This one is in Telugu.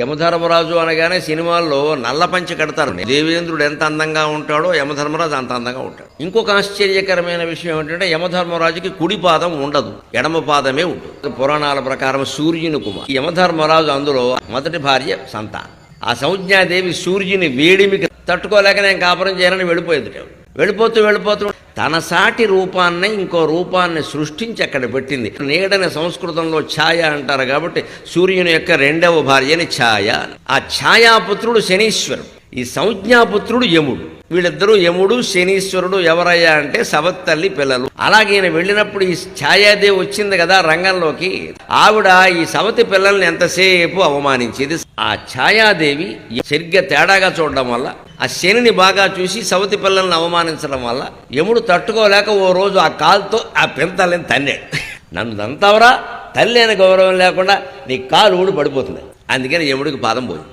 యమధర్మరాజు అనగానే సినిమాల్లో నల్ల పంచి కడతారు. దేవేంద్రుడు ఎంత అందంగా ఉంటాడో యమధర్మరాజు అంత అందంగా ఉంటాడు. ఇంకొక ఆశ్చర్యకరమైన విషయం ఏంటంటే యమధర్మరాజుకి కుడి పాదం ఉండదు ఎడమ పాదమే ఉంటుంది. పురాణాల ప్రకారం సూర్యుని కుమార్. యమధర్మరాజు అందులో మొదటి భార్య సంతానం. ఆ సంజ్ఞాదేవి సూర్యుని వేడిమికి తట్టుకోలేక నేను కాపురం చేయాలని వెళ్ళిపోయేది. వెళ్ళిపోతూ వెళ్ళిపోతూ తన సాటి రూపాన్ని ఇంకో రూపాన్ని సృష్టించి అక్కడ పెట్టింది. నీడని సంస్కృతంలో ఛాయ అంటారు కాబట్టి సూర్యుని యొక్క రెండవ భార్యని ఛాయ. ఆ ఛాయాపుత్రుడు శనీశ్వరుడు ఈ సంజ్ఞాపుత్రుడు యముడు. వీళ్ళిద్దరూ యముడు శనీశ్వరుడు ఎవరయ్యా అంటే సవత్తల్లి పిల్లలు. అలాగే ఈయన వెళ్ళినప్పుడు ఈ ఛాయాదేవి వచ్చింది కదా రంగంలోకి. ఆవిడ ఈ సవతి పిల్లల్ని ఎంతసేపు అవమానించేది? ఆ ఛాయాదేవి సరిగ్గా తేడాగా చూడడం వల్ల ఆ శనిని బాగా చూసి సవతి పిల్లల్ని అవమానించడం వల్ల యముడు తట్టుకోలేక ఓ రోజు ఆ కాలుతో ఆ పింతల్ని తన్నాడు. నన్ను దంతావరా? తల్లి అనే గౌరవం లేకుండా నీ కాలు ఊడి పడిపోతుంది. అందుకని యముడికి పాదం పోయింది.